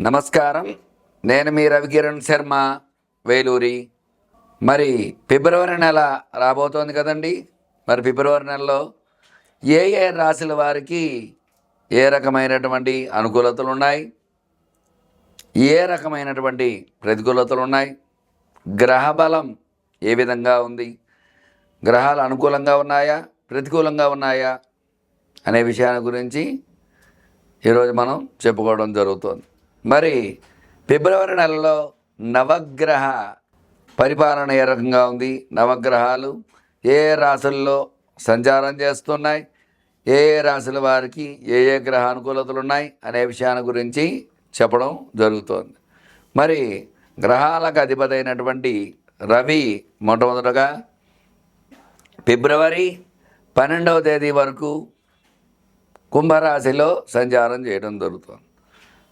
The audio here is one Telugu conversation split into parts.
నమస్కారం. నేను మీ రవికిరణ్ శర్మ వేలూరి. మరి ఫిబ్రవరి నెల రాబోతోంది కదండి. మరి ఫిబ్రవరి నెలలో ఏ ఏ రాశుల వారికి ఏ రకమైనటువంటి అనుకూలతలు ఉన్నాయి? ఏ రకమైనటువంటి ప్రతికూలతలు ఉన్నాయి? గ్రహ బలం ఏ విధంగా ఉంది? గ్రహాలు అనుకూలంగా ఉన్నాయా? ప్రతికూలంగా ఉన్నాయా? అనే విషయాన్ని గురించి ఈరోజు మనం చెప్పుకోవడం జరుగుతుంది. మరి ఫిబ్రవరి నెలలో నవగ్రహ పరిపాలన ఏ రకంగా ఉంది? నవగ్రహాలు ఏ రాశుల్లో సంచారం చేస్తున్నాయి? ఏ ఏ రాశుల వారికి ఏ ఏ గ్రహ అనుకూలతలు ఉన్నాయి? అనే విషయాన్ని గురించి చెప్పడం జరుగుతోంది. మరి గ్రహాలకు అధిపతి అయినటువంటి రవి మొట్టమొదటగా ఫిబ్రవరి పన్నెండవ తేదీ వరకు కుంభరాశిలో సంచారం చేయడం జరుగుతుంది.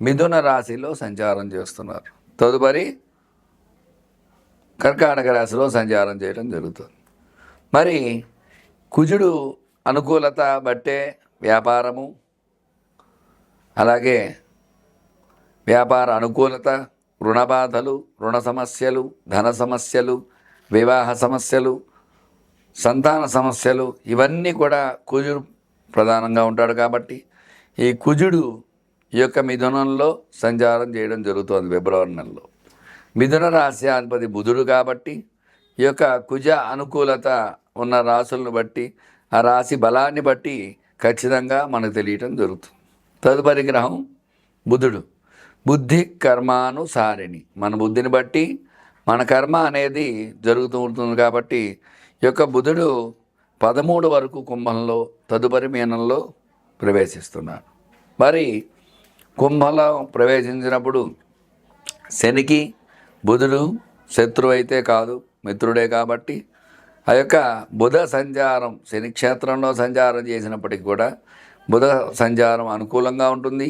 మిథున రాశిలో సంచారం చేస్తున్నారు. తదుపరి కర్కాటక రాశిలో సంచారం చేయడం జరుగుతుంది. మరి కుజుడు అనుకూలత బట్టే వ్యాపారము అలాగే వ్యాపార అనుకూలత రుణబాధలు రుణ సమస్యలు ధన సమస్యలు వివాహ సమస్యలు సంతాన సమస్యలు ఇవన్నీ కూడా కుజుడు ప్రధానంగా ఉంటాడు కాబట్టి ఈ కుజుడు ఈ యొక్క మిథునంలో సంచారం చేయడం జరుగుతుంది ఫిబ్రవరి నెలలో. మిథున రాశి అధిపతి బుధుడు కాబట్టి ఈ యొక్క కుజ అనుకూలత ఉన్న రాశులను బట్టి ఆ రాశి బలాన్ని బట్టి ఖచ్చితంగా మనకు తెలియటం జరుగుతుంది. తదుపరి గ్రహం బుధుడు. బుద్ధి కర్మానుసారిణి. మన బుద్ధిని బట్టి మన కర్మ అనేది జరుగుతూ ఉంటుంది కాబట్టి ఈ యొక్క బుధుడు పదమూడు వరకు కుంభంలో తదుపరి మీనంలో ప్రవేశిస్తున్నాడు. మరి కుంభంలో ప్రవేశించినప్పుడు శనికి బుధుడు శత్రువు అయితే కాదు మిత్రుడే కాబట్టి ఆ యొక్క బుధ సంచారం శని క్షేత్రంలో సంచారం చేసినప్పటికి కూడా బుధ సంచారం అనుకూలంగా ఉంటుంది.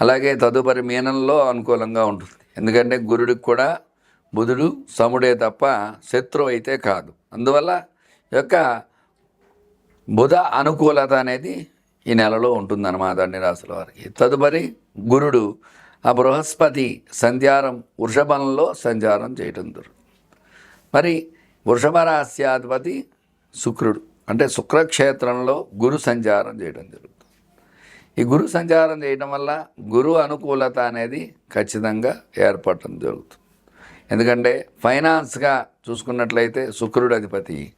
అలాగే తదుపరి మీనంలో అనుకూలంగా ఉంటుంది. ఎందుకంటే గురుడికి కూడా బుధుడు సముడే తప్ప శత్రువు అయితే కాదు. అందువల్ల ఈ యొక్క బుధ అనుకూలత అనేది ఈ నెలలో ఉంటుందన్నమాట అన్ని రాశుల వారికి. తదుపరి గురుడు ఆ బృహస్పతి సంధ్యారం వృషభంలో సంచారం చేయటం జరుగుతుంది మరి వృషభ రాశ్యాధిపతి శుక్రుడు అంటే శుక్రక్షేత్రంలో గురు సంచారం చేయడం జరుగుతుంది. ఈ గురు సంచారం చేయడం వల్ల గురు అనుకూలత అనేది ఖచ్చితంగా ఏర్పడటం జరుగుతుంది. ఎందుకంటే ఫైనాన్స్గా చూసుకున్నట్లయితే శుక్రుడు అధిపతి.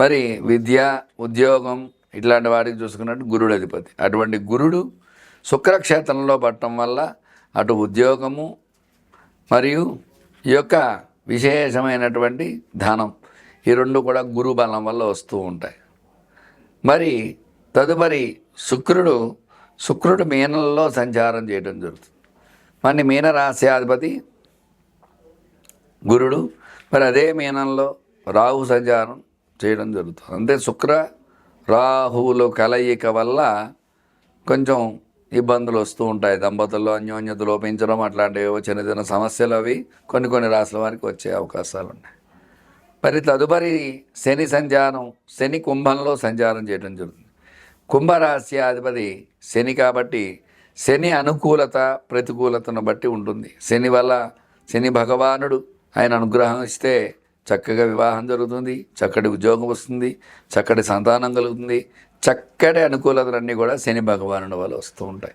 మరి విద్య ఉద్యోగం ఇట్లాంటి వాటికి చూసుకున్నట్టు గురుడు అధిపతి. అటువంటి గురుడు శుక్రక్షేత్రంలో పట్టడం వల్ల అటు ఉద్యోగము మరియు ఈ యొక్క విశేషమైనటువంటి ధనం ఈ రెండు కూడా గురు బలం వల్ల వస్తూ ఉంటాయి. మరి తదుపరి శుక్రుడు శుక్రుడు మీనంలో సంచారం చేయడం జరుగుతుంది. మరి మీన రాశ్యాధిపతి గురుడు మరి అదే మీనంలో రాహు సంచారం చేయడం జరుగుతుంది. అంటే శుక్ర రాహువులు కలయిక వల్ల కొంచెం ఇబ్బందులు వస్తూ ఉంటాయి. దంపతుల్లో అన్యోన్యత లోపించడం అట్లాంటివి చిన్న చిన్న సమస్యలు అవి కొన్ని కొన్ని రాసుల వారికి వచ్చే అవకాశాలు ఉన్నాయి. మరి తదుపరి శని సంచారం శని కుంభంలో సంచారం చేయడం జరుగుతుంది. కుంభరాశి అధిపతి శని కాబట్టి శని అనుకూలత ప్రతికూలతను బట్టి ఉంటుంది. శని వల్ల శని భగవానుడు ఆయన అనుగ్రహం ఇస్తే చక్కగా వివాహం జరుగుతుంది చక్కటి ఉద్యోగం వస్తుంది చక్కటి సంతానం కలుగుతుంది చక్కటి అనుకూలతలన్నీ కూడా శని భగవానుడి వల్ల వస్తూ ఉంటాయి.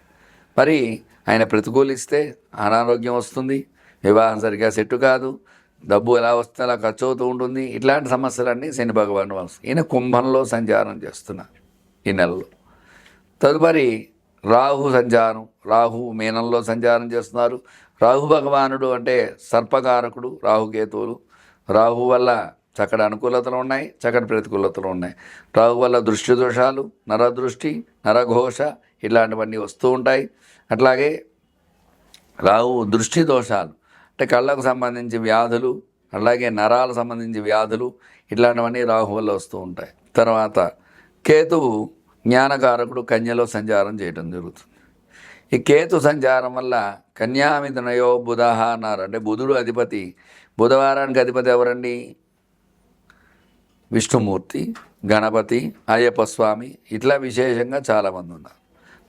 మరి ఆయన ప్రతికూలిస్తే అనారోగ్యం వస్తుంది వివాహం సరిగ్గా సెట్టు కాదు డబ్బు ఎలా వస్తే అలా ఖర్చు అవుతూ ఉంటుంది ఇట్లాంటి సమస్యలన్నీ శని భగవాను వస్తాయి. ఈయన కుంభంలో సంచారం చేస్తున్నారు ఈ నెలలో. తదుపరి రాహు సంచారం రాహు మీనంలో సంచారం చేస్తున్నారు. రాహు భగవానుడు అంటే సర్పకారకుడు రాహుకేతువులు. రాహు వల్ల చక్కటి అనుకూలతలు ఉన్నాయి చక్కటి ప్రతికూలతలు ఉన్నాయి. రాహు వల్ల దృష్టి దోషాలు నరదృష్టి నరఘోష ఇలాంటివన్నీ వస్తూ ఉంటాయి. అట్లాగే రాహు దృష్టి దోషాలు అంటే కళ్ళకు సంబంధించి వ్యాధులు అలాగే నరాలకు సంబంధించి వ్యాధులు ఇట్లాంటివన్నీ రాహు వల్ల వస్తూ ఉంటాయి. తర్వాత కేతువు జ్ఞానకారకుడు కన్యలో సంచారం చేయడం జరుగుతుంది. ఈ కేతు సంచారం వల్ల కన్యామిథునయో బుధహ అన్నారు. అంటే బుధుడు అధిపతి. బుధవారానికి అధిపతి ఎవరండి? విష్ణుమూర్తి గణపతి అయ్యప్ప స్వామి ఇట్లా విశేషంగా చాలామంది ఉన్నారు.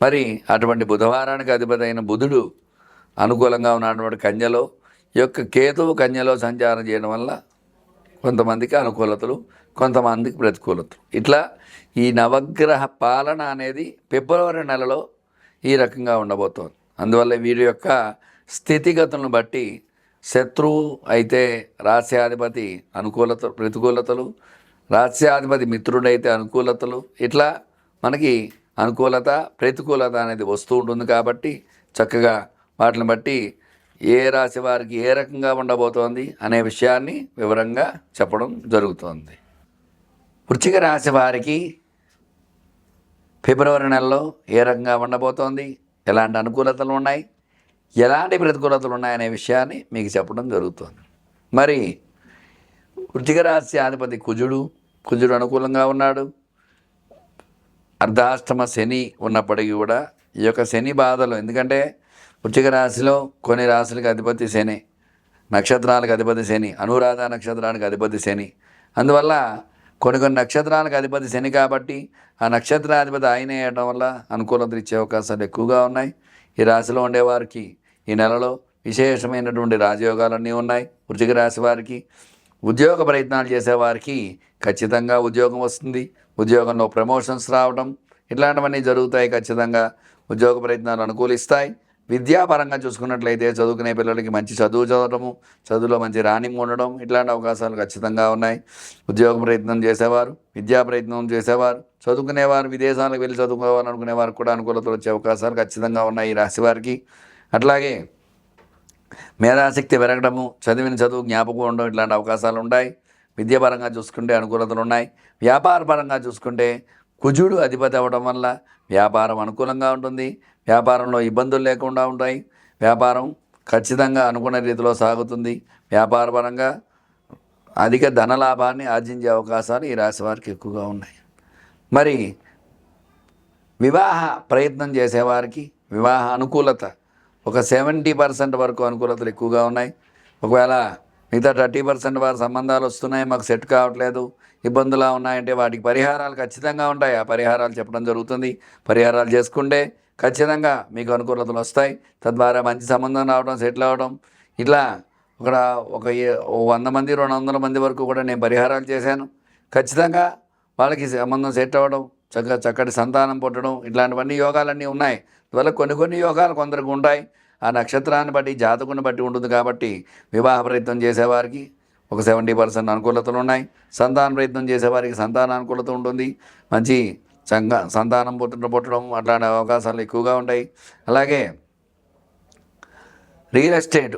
మరి అటువంటి బుధవారానికి అధిపతి అయిన బుధుడు అనుకూలంగా ఉన్నటువంటి కన్యలో ఈ యొక్క కేతువు కన్యలో సంచారం చేయడం వల్ల కొంతమందికి అనుకూలతలు కొంతమందికి ప్రతికూలతలు. ఇట్లా ఈ నవగ్రహ పాలన అనేది ఫిబ్రవరి నెలలో ఈ రకంగా ఉండబోతోంది. అందువల్ల వీరి యొక్క స్థితిగతులను బట్టి శత్రువు అయితే రాస్యాధిపతి అనుకూలత ప్రతికూలతలు రాస్యాధిపతి మిత్రుడైతే అనుకూలతలు. ఇట్లా మనకి అనుకూలత ప్రతికూలత అనేది వస్తూ ఉంటుంది కాబట్టి చక్కగా వాటిని బట్టి ఏ రాశి వారికి ఏ రకంగా ఉండబోతోంది అనే విషయాన్ని వివరంగా చెప్పడం జరుగుతోంది. వృచ్చిక రాశి వారికి ఫిబ్రవరి నెలలో ఏ రకంగా ఉండబోతోంది? ఎలాంటి అనుకూలతలు ఉన్నాయి? ఎలాంటి ప్రతికూలతలు ఉన్నాయనే విషయాన్ని మీకు చెప్పడం జరుగుతుంది. మరి వృశ్చిక రాశి అధిపతి కుజుడు కుజుడు అనుకూలంగా ఉన్నాడు. అర్ధాష్టమ శని ఉన్నప్పటికీ కూడా ఈ యొక్క శని బాధలు ఎందుకంటే వృశ్చిక రాశిలో కొన్ని రాశులకు అధిపతి శని నక్షత్రాలకు అధిపతి శని అనురాధ నక్షత్రానికి అధిపతి శని. అందువల్ల కొన్ని కొన్ని నక్షత్రాలకు అధిపతి శని కాబట్టి ఆ నక్షత్రాధిపతి ఆయన వేయడం వల్ల అనుకూలతలు ఇచ్చే అవకాశాలు ఎక్కువగా ఉన్నాయి. ఈ రాశిలో ఉండేవారికి ఈ నెలలో విశేషమైనటువంటి రాజయోగాలన్నీ ఉన్నాయి. వృశ్చిక రాశి వారికి ఉద్యోగ ప్రయత్నాలు చేసేవారికి ఖచ్చితంగా ఉద్యోగం వస్తుంది. ఉద్యోగంలో ప్రమోషన్స్ రావడం ఇట్లాంటివన్నీ జరుగుతాయి ఖచ్చితంగా. ఉద్యోగ ప్రయత్నాలు అనుకూలిస్తాయి. విద్యాపరంగా చూసుకున్నట్లయితే చదువుకునే పిల్లలకి మంచి చదువు చదవటము చదువులో మంచి రాణింపు ఉండడం ఇట్లాంటి అవకాశాలు ఖచ్చితంగా ఉన్నాయి. ఉద్యోగ ప్రయత్నం చేసేవారు విద్యా ప్రయత్నం చేసేవారు చదువుకునేవారు విదేశాలకు వెళ్ళి చదువుకోవాలనుకునే వారికి కూడా అనుకూలతలు వచ్చే అవకాశాలు ఖచ్చితంగా ఉన్నాయి ఈ రాశి వారికి. అట్లాగే మేధాశక్తి పెరగడము చదివిన చదువు జ్ఞాపకం ఉండడం ఇట్లాంటి అవకాశాలు ఉంటాయి. విద్యాపరంగా చూసుకుంటే అనుకూలతలు ఉన్నాయి. వ్యాపార పరంగా చూసుకుంటే కుజుడు అధిపతి అవ్వడం వల్ల వ్యాపారం అనుకూలంగా ఉంటుంది. వ్యాపారంలో ఇబ్బందులు లేకుండా ఉంటాయి. వ్యాపారం ఖచ్చితంగా అనుకున్న రీతిలో సాగుతుంది. వ్యాపారపరంగా అధిక ధన లాభాన్ని ఆర్జించే అవకాశాలు ఈ రాశి వారికి ఎక్కువగా ఉన్నాయి. మరి వివాహ ప్రయత్నం చేసేవారికి వివాహ అనుకూలత ఒక సెవెంటీ పర్సెంట్ వరకు అనుకూలతలు ఎక్కువగా ఉన్నాయి. ఒకవేళ మిగతా థర్టీ పర్సెంట్ వారి సంబంధాలు వస్తున్నాయి మాకు సెట్ కావట్లేదు ఇబ్బందులా ఉన్నాయంటే వాటికి పరిహారాలు ఖచ్చితంగా ఉంటాయి. ఆ పరిహారాలు చెప్పడం జరుగుతుంది. పరిహారాలు చేసుకుంటే ఖచ్చితంగా మీకు అనుకూలతలు వస్తాయి. తద్వారా మంచి సంబంధం రావడం సెటిల్ అవ్వడం ఇట్లా ఒక ఒక వంద మంది రెండు వందల మంది వరకు కూడా నేను పరిహారాలు చేశాను. ఖచ్చితంగా వాళ్ళకి సంబంధం సెట్ అవ్వడం చక్కగా చక్కటి సంతానం పుట్టడం ఇట్లాంటివన్నీ యోగాలన్నీ ఉన్నాయి. అందువల్ల కొన్ని కొన్ని యోగాలు కొందరికి ఉంటాయి. ఆ నక్షత్రాన్ని బట్టి జాతకుని బట్టి ఉంటుంది కాబట్టి వివాహ ప్రయత్నం చేసేవారికి ఒక సెవెంటీ పర్సెంట్ అనుకూలతలు ఉన్నాయి. సంతాన ప్రయత్నం చేసేవారికి సంతాన అనుకూలత ఉంటుంది. మంచి సంగ సంతానం పుట్టడం పుట్టడం అట్లాంటి అవకాశాలు ఎక్కువగా ఉంటాయి. అలాగే రియల్ ఎస్టేట్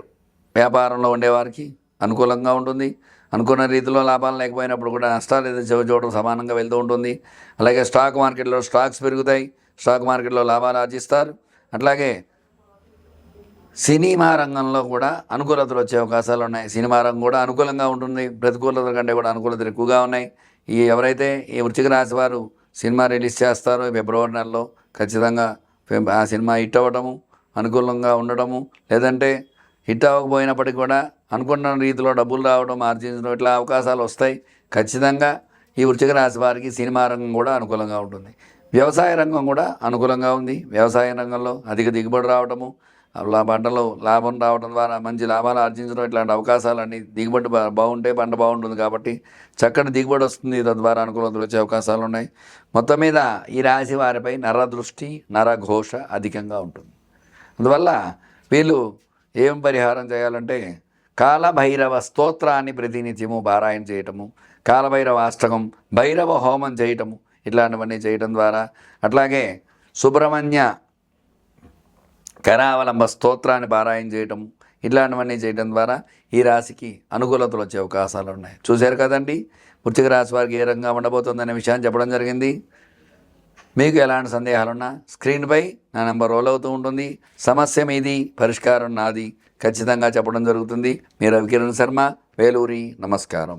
వ్యాపారంలో ఉండేవారికి అనుకూలంగా ఉంటుంది. అనుకున్న రీతిలో లాభాలు లేకపోయినప్పుడు కూడా నష్టాలు ఏదో చూడడం సమానంగా వెళ్తూ ఉంటుంది. అలాగే స్టాక్ మార్కెట్లో స్టాక్స్ పెరుగుతాయి. స్టాక్ మార్కెట్లో లాభాలు ఆర్జిస్తారు. అట్లాగే సినిమా రంగంలో కూడా అనుకూలతలు వచ్చే అవకాశాలు ఉన్నాయి. సినిమా రంగం కూడా అనుకూలంగా ఉంటుంది. ప్రతికూలతల కంటే కూడా అనుకూలతలు ఎక్కువగా ఉన్నాయి. ఈ ఎవరైతే ఈ వృచ్చిక రాశి వారు సినిమా రిలీజ్ చేస్తారో ఫిబ్రవరి నెలలో ఖచ్చితంగా ఆ సినిమా హిట్ అవ్వడము అనుకూలంగా ఉండడము లేదంటే హిట్ అవ్వకపోయినప్పటికీ కూడా అనుకున్న రీతిలో డబ్బులు రావడం ఆర్జించడం ఇట్లా అవకాశాలు వస్తాయి. ఖచ్చితంగా ఈ వృచ్చిక రాశి వారికి సినిమా రంగం కూడా అనుకూలంగా ఉంటుంది. వ్యవసాయ రంగం కూడా అనుకూలంగా ఉంది. వ్యవసాయ రంగంలో అధిక దిగుబడి రావడము పంటలో లాభం రావడం ద్వారా మంచి లాభాలు ఆర్జించడం ఇట్లాంటి అవకాశాలన్నీ దిగుబడి బాగుంటే పంట బాగుంటుంది కాబట్టి చక్కటి దిగుబడి వస్తుంది. తద్వారా అనుకూలతలు వచ్చే అవకాశాలు ఉన్నాయి. మొత్తం మీద ఈ రాశి వారిపై నర దృష్టి నర ఘోష అధికంగా ఉంటుంది. అందువల్ల వీళ్ళు ఏం పరిహారం చేయాలంటే కాలభైరవ స్తోత్రాన్ని ప్రతినిత్యము పారాయణ చేయటము కాలభైరవ అష్టకం భైరవ హోమం చేయటము ఇట్లాంటివన్నీ చేయటం ద్వారా. అట్లాగే సుబ్రహ్మణ్య కరావలంబ స్తోత్రాన్ని పారాయణ చేయటం ఇట్లాంటివన్నీ చేయడం ద్వారా ఈ రాశికి అనుకూలతలు వచ్చే అవకాశాలు ఉన్నాయి. చూశారు కదండి? వృత్తిక రాశి వారికి ఏ రకంగా ఉండబోతుందనే విషయాన్ని చెప్పడం జరిగింది. మీకు ఎలాంటి సందేహాలున్నా స్క్రీన్పై నా నెంబర్ రోల్ అవుతూ ఉంటుంది. సమస్య మీది పరిష్కారం నాది ఖచ్చితంగా చెప్పడం జరుగుతుంది. మీరు రవికిరణ్ శర్మ వేలూరి నమస్కారం.